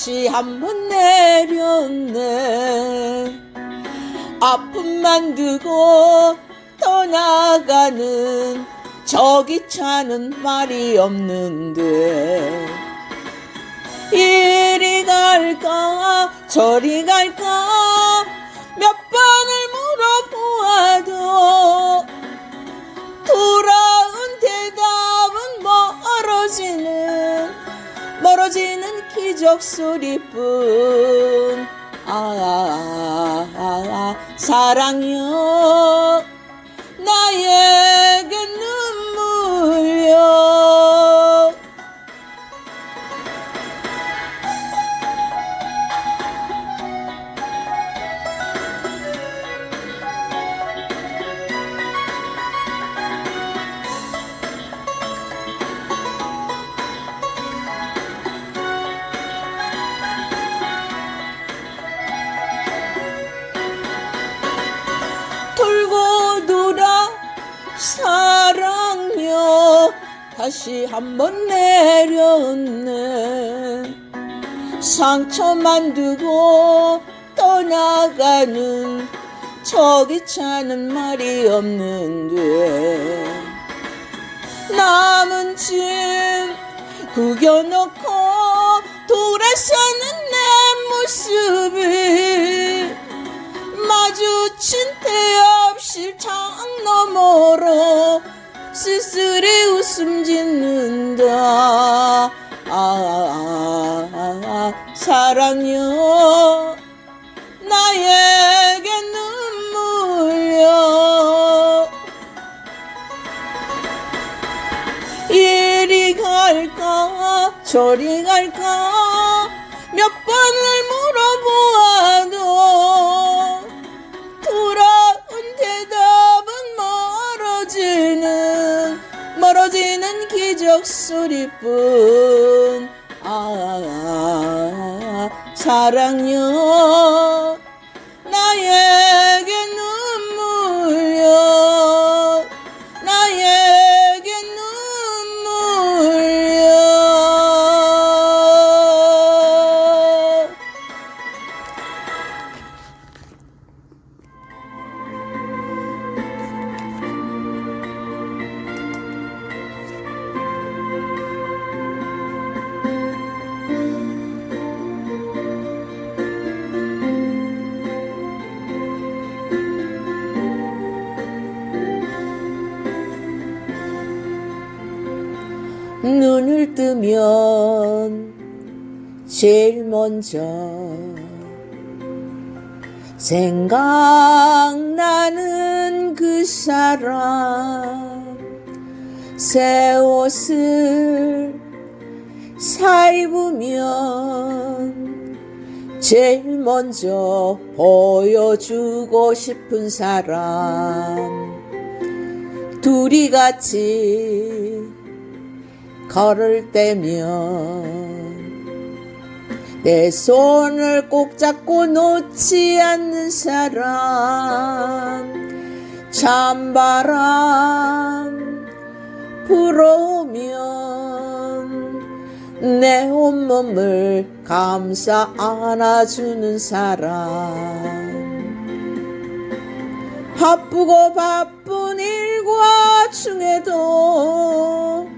다시 한번 내렸네. 아픔만 두고 떠나가는 저기 차는 말이 없는데 이리 갈까 저리 갈까 멀어지는 기적 소리뿐. 아, 아, 아, 아 사랑요 나에게 눈물요 다시 한번 내렸네. 상처만 두고 떠나가는 저기 차는 말이 없는데. 남은 짐 구겨놓고 돌아서는 내 모습이 마주친 태엽실 창 너머로 쓸쓸히 웃음 짓는다. 아, 아, 아, 아, 사랑요 나에게 눈물요 이리 갈까? 저리 갈까? 몇 번을 물어보아도 멀어지는 기적 소리뿐. 아, 아, 아 사랑요 제일 먼저 생각나는 그 사람 새 옷을 사 입으면 제일 먼저 보여주고 싶은 사람. 둘이 같이 걸을 때면 내 손을 꼭 잡고 놓지 않는 사람. 찬바람 불어오면 내 온몸을 감싸 안아주는 사람. 바쁘고 바쁜 일과 중에도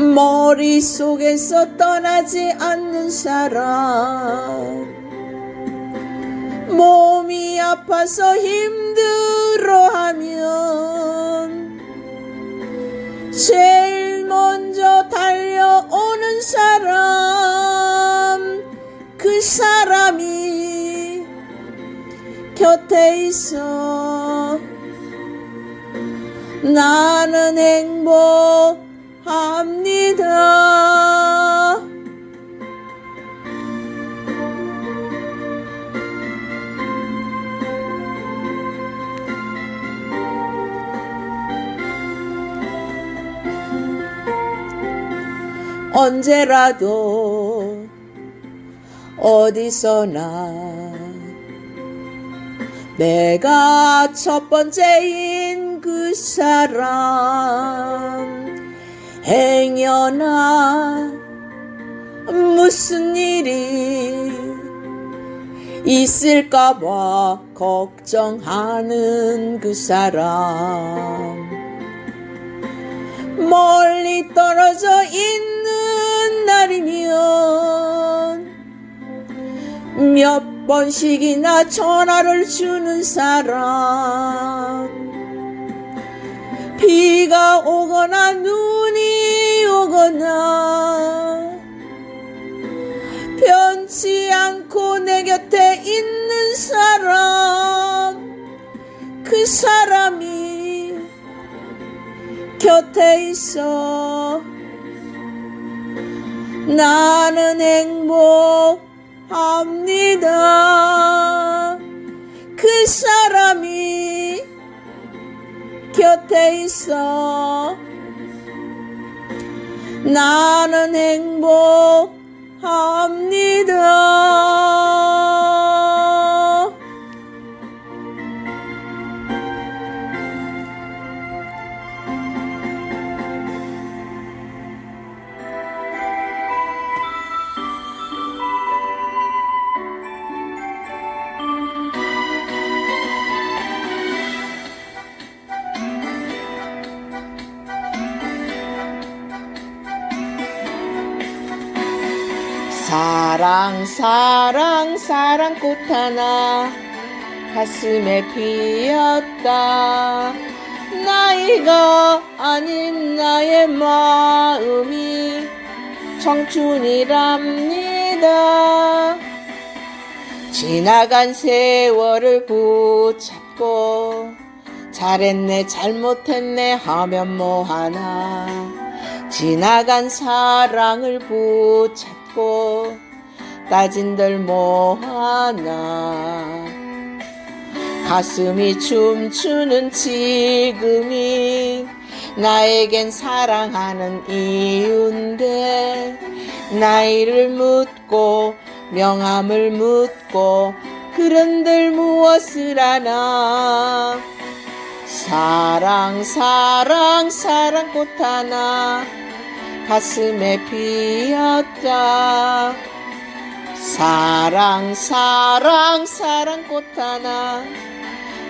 머릿속에서 떠나지 않는 사람. 몸이 아파서 힘들어하면 제일 먼저 달려오는 사람 그 사람이 곁에 있어. 나는 행복 합니다. 언제라도 어디서나 내가 첫 번째인 그 사람 행여나 무슨 일이 있을까봐 걱정하는 그 사람. 멀리 떨어져 있는 날이면 몇 번씩이나 전화를 주는 사람. 비가 오거나 눈 이 오거나 변치 않고 내 곁에 있는 사람 그 사람이 곁에 있어. 나는 행복합니다. 그 사람이 곁에 있어 나는 행복합니다. 사랑 사랑 사랑 꽃 하나 가슴에 피었다. 나이가 아닌 나의 마음이 청춘이랍니다. 지나간 세월을 붙잡고 잘했네 잘못했네 하면 뭐하나. 지나간 사랑을 붙잡고 따진들 뭐하나. 가슴이 춤추는 지금이 나에겐 사랑하는 이유인데 나이를 묻고 명함을 묻고 그런들 무엇을 하나. 사랑 사랑 사랑꽃 하나. 가슴에 피었다 사랑 사랑 사랑꽃 하나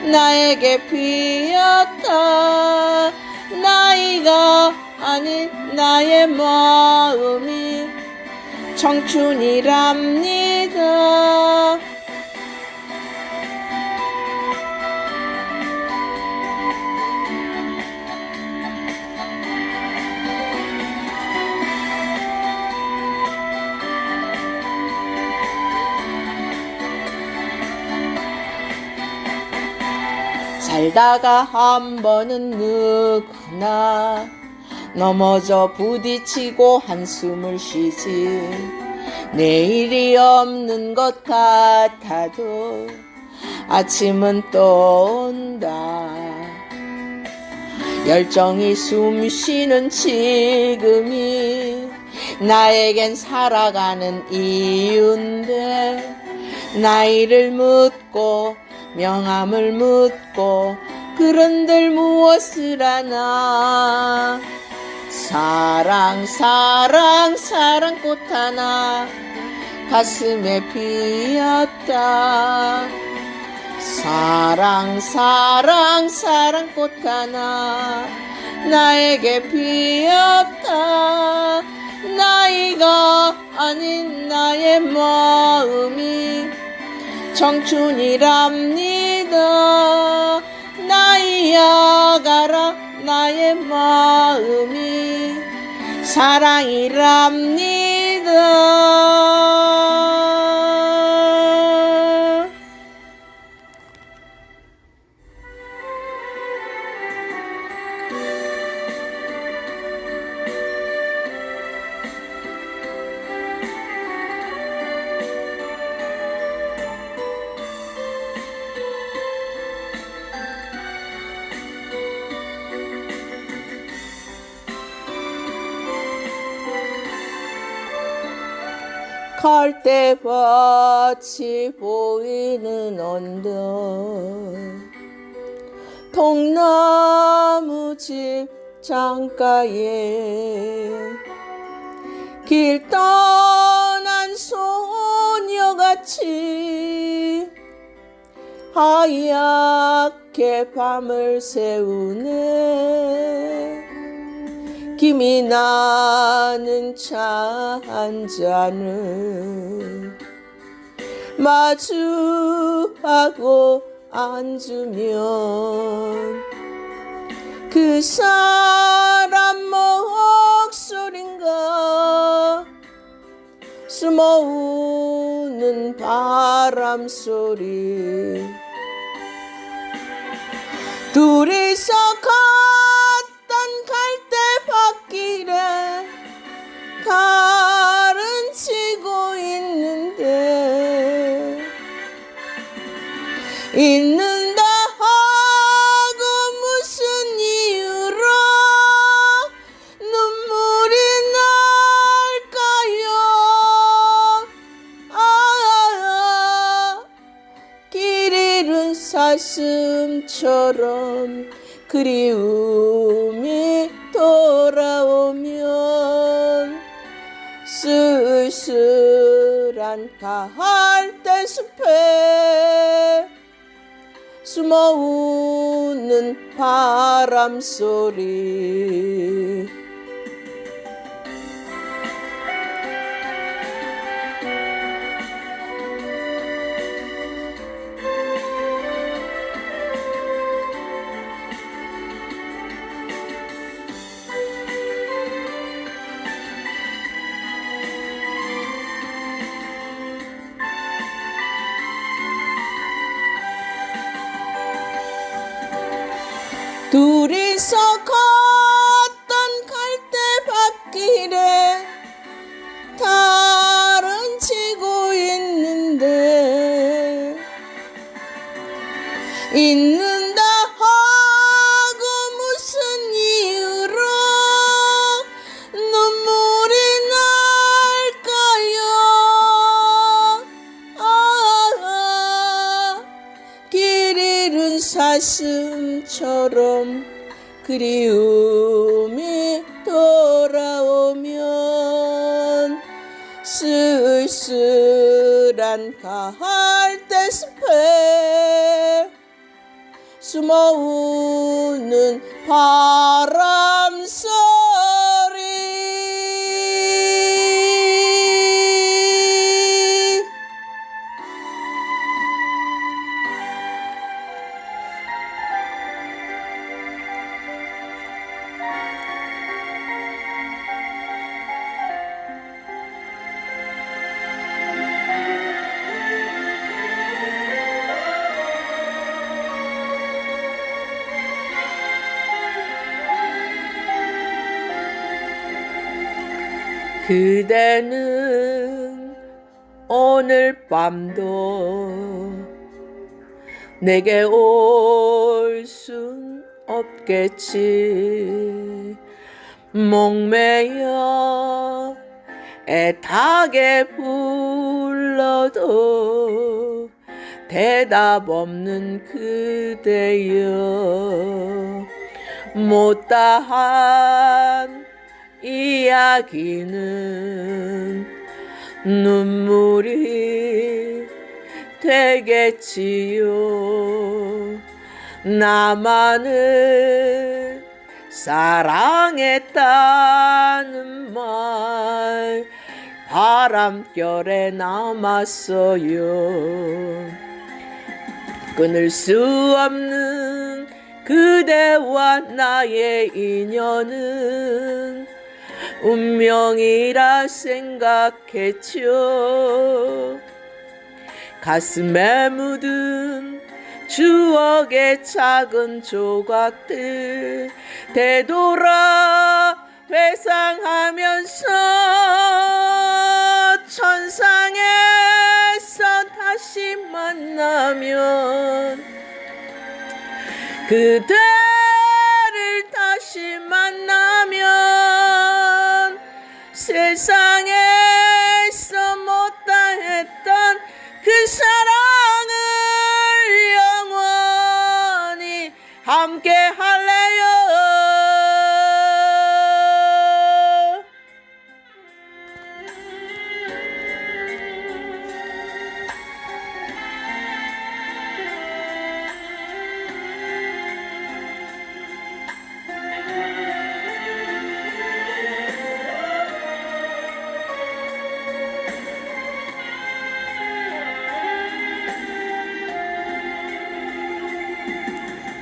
나에게 피었다. 나이가 아닌 나의 마음이 청춘이랍니다 살다가 한 번은 누구나 넘어져 부딪히고 한숨을 쉬지. 내일이 없는 것 같아도 아침은 또 온다. 열정이 숨 쉬는 지금이 나에겐 살아가는 이유인데 나이를 묻고 명함을 묻고 그런들 무엇을 하나. 사랑 사랑 사랑꽃 하나 가슴에 피었다. 사랑 사랑 사랑꽃 하나 나에게 피었다. 나이가 아닌 나의 마음이 청춘이랍니다. 나이야 가라 나의 마음이 사랑이랍니다 갈대밭이 보이는 언덕. 통나무 집 창가에 길 떠난 소녀같이 하얗게 밤을 새우네 김이 나는 차 한 잔을 마주하고 앉으면 그 사람 목소린가 숨어 우는 바람 소리. 둘이서 걷 달은 치고 있는데 있는다 하고 무슨 이유로 눈물이 날까요? 아, 길 잃은 사슴처럼 그리움이 돌아오면 쓸쓸한 가을대 숲에 숨어 우는 바람 소리 둘 그대는 오늘 밤도 내게 올 순 없겠지. 목매여 애타게 불러도 대답 없는 그대여 못다한 이야기는 눈물이 되겠지요. 나만을 사랑했다는 말 바람결에 남았어요. 끊을 수 없는 그대와 나의 인연은 운명이라 생각했죠. 가슴에 묻은 추억의 작은 조각들 되돌아 회상하면서 천상에서 다시 만나면 그대 세상에서 못다했던 그 사랑을 영원히 함께 할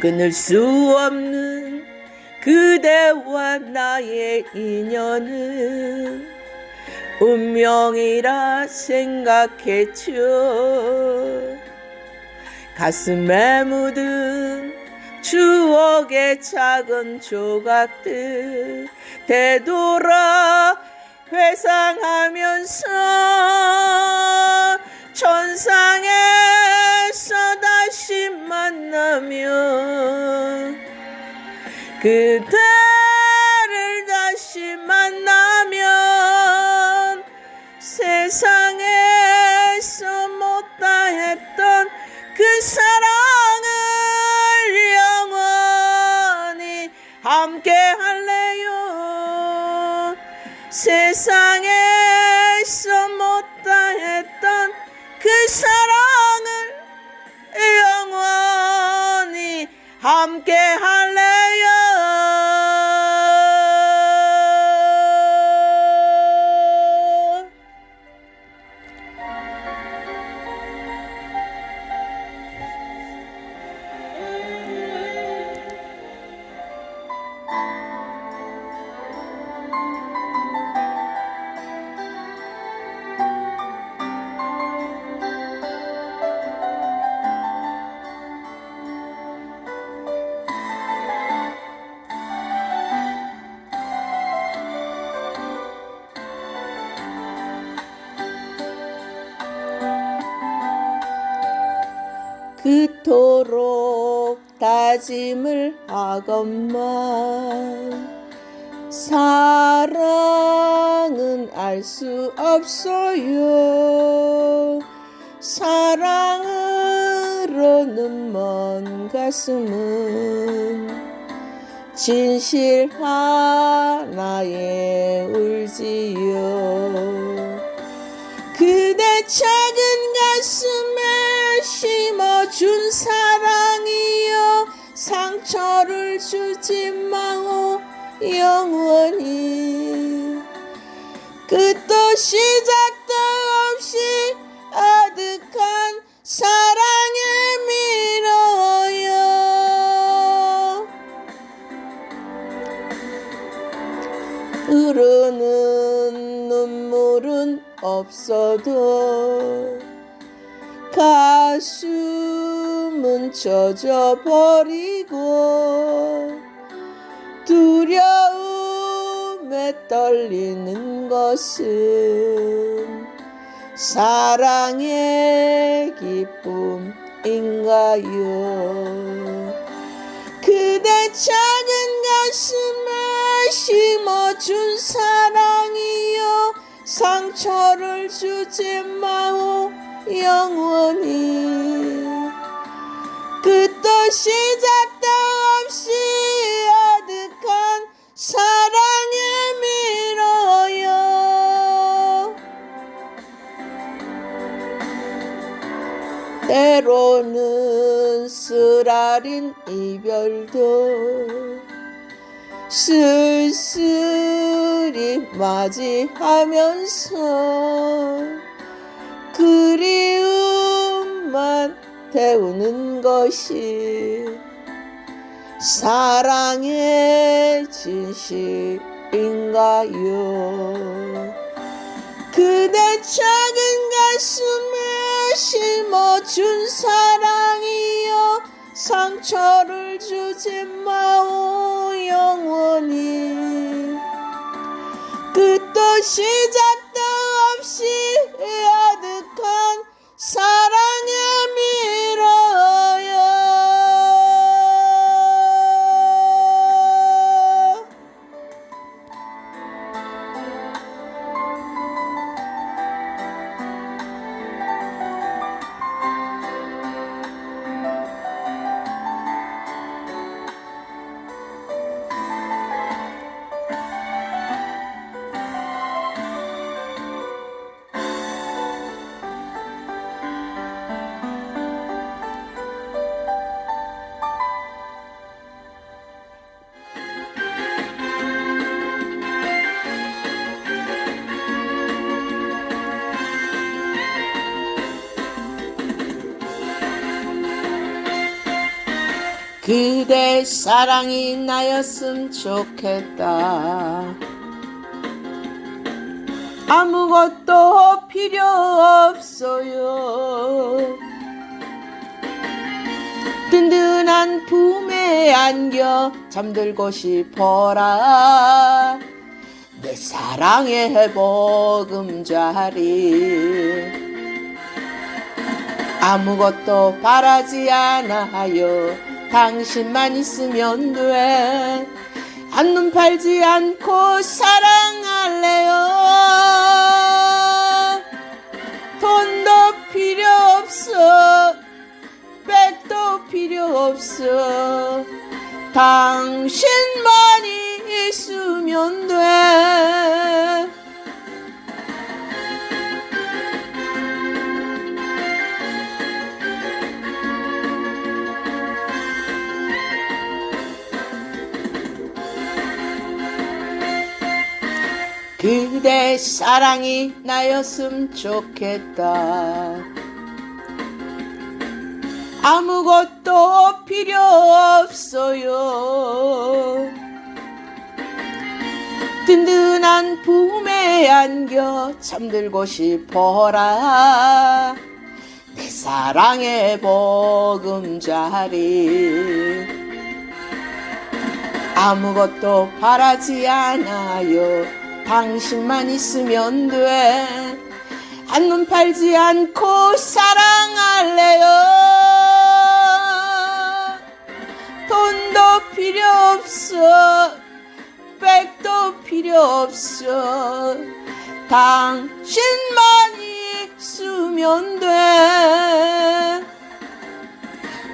끊을 수 없는 그대와 나의 인연은 운명이라 생각했죠. 가슴에 묻은 추억의 작은 조각들 되돌아 회상하면서 천상에 서 다시 만나면 그대를 다시 만나면 세상에서 못다 했던 그 사랑을 영원히 함께 할래요. 세상에서 못다 했던 그 사랑 함께 할래 그토록 다짐을 하건만 사랑은 알 수 없어요. 사랑으로는 먼 가슴은 진실 하나에 울지요. 그대 작은 가슴에 심어준 사랑이여 상처를 주지 마오 영원히. 끝도 시작도 없이 아득한 사랑에 밀어요. 흐르는 눈물은 없어도 가슴은 젖어버리고 두려움에 떨리는 것은 사랑의 기쁨인가요? 그대 작은 가슴에 심어준 사랑이여 상처를 주지 마오 영원히 끝도 시작도 없이 아득한 사랑에 밀어요. 때로는 쓰라린 이별도 쓸쓸히 맞이하면서 그리움만 태우는 것이 사랑의 진실인가요? 그대 작은 가슴에 심어준 사랑이여 상처를 주지 마오 영원히 끝도 시작도 없이 그대 사랑이 나였음 좋겠다. 아무것도 필요 없어요. 든든한 품에 안겨 잠들고 싶어라. 내 사랑의 보금자리. 아무것도 바라지 않아요 당신만 있으면 돼. 한눈 팔지 않고 사랑할래요. 돈도 필요 없어. 백도 필요 없어. 당신만이 있으면 돼 사랑이 나였음 좋겠다. 아무것도 필요 없어요. 든든한 품에 안겨 잠들고 싶어라. 내 사랑의 보금자리. 아무것도 바라지 않아요 당신만 있으면 돼. 한눈 팔지 않고 사랑할래요. 돈도 필요 없어. 백도 필요 없어. 당신만이 있으면 돼.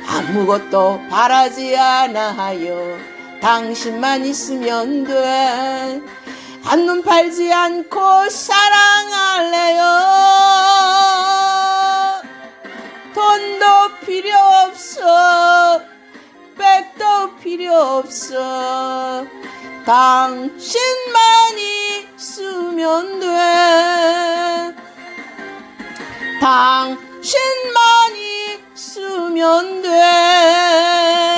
아무것도 바라지 않아요. 당신만 있으면 돼 한눈 팔지 않고 사랑할래요. 돈도 필요 없어. 백도 필요 없어. 당신만이 있으면 돼. 당신만이 있으면 돼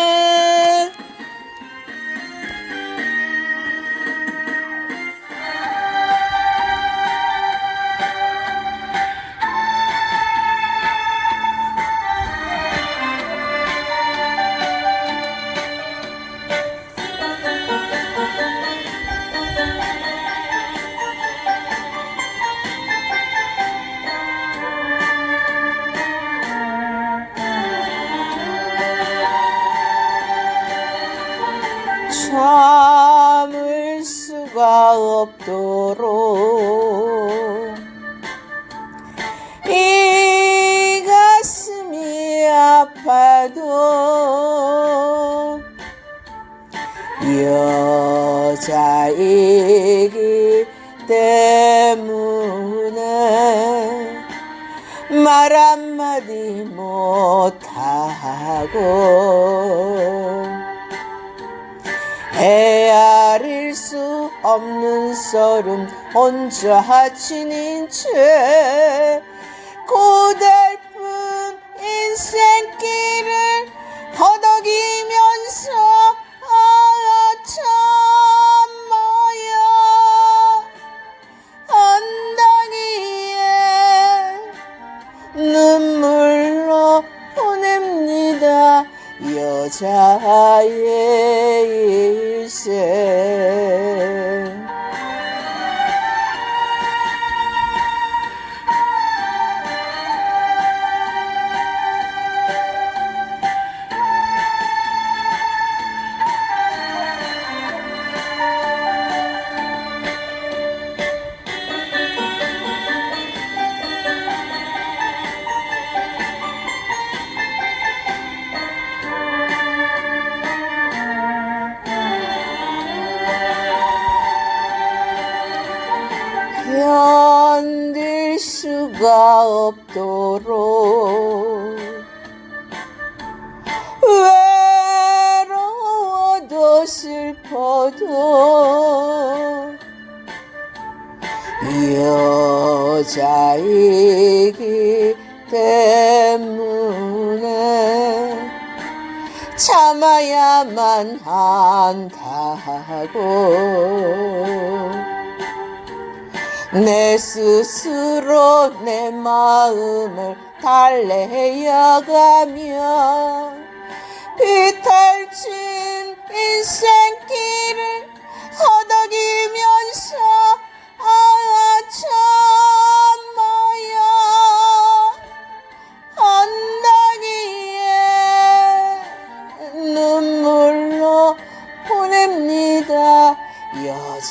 때문에 말 한마디 못하고 헤아릴 수 없는 썰은 혼자 지닌 채 고달픈 인생길을 허덕이면서 아참 눈물로 보냅니다. 여자의 일생 한다고 내 스스로 내 마음을 달래야가며 비탈진 인생길을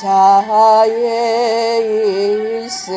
자유의 일생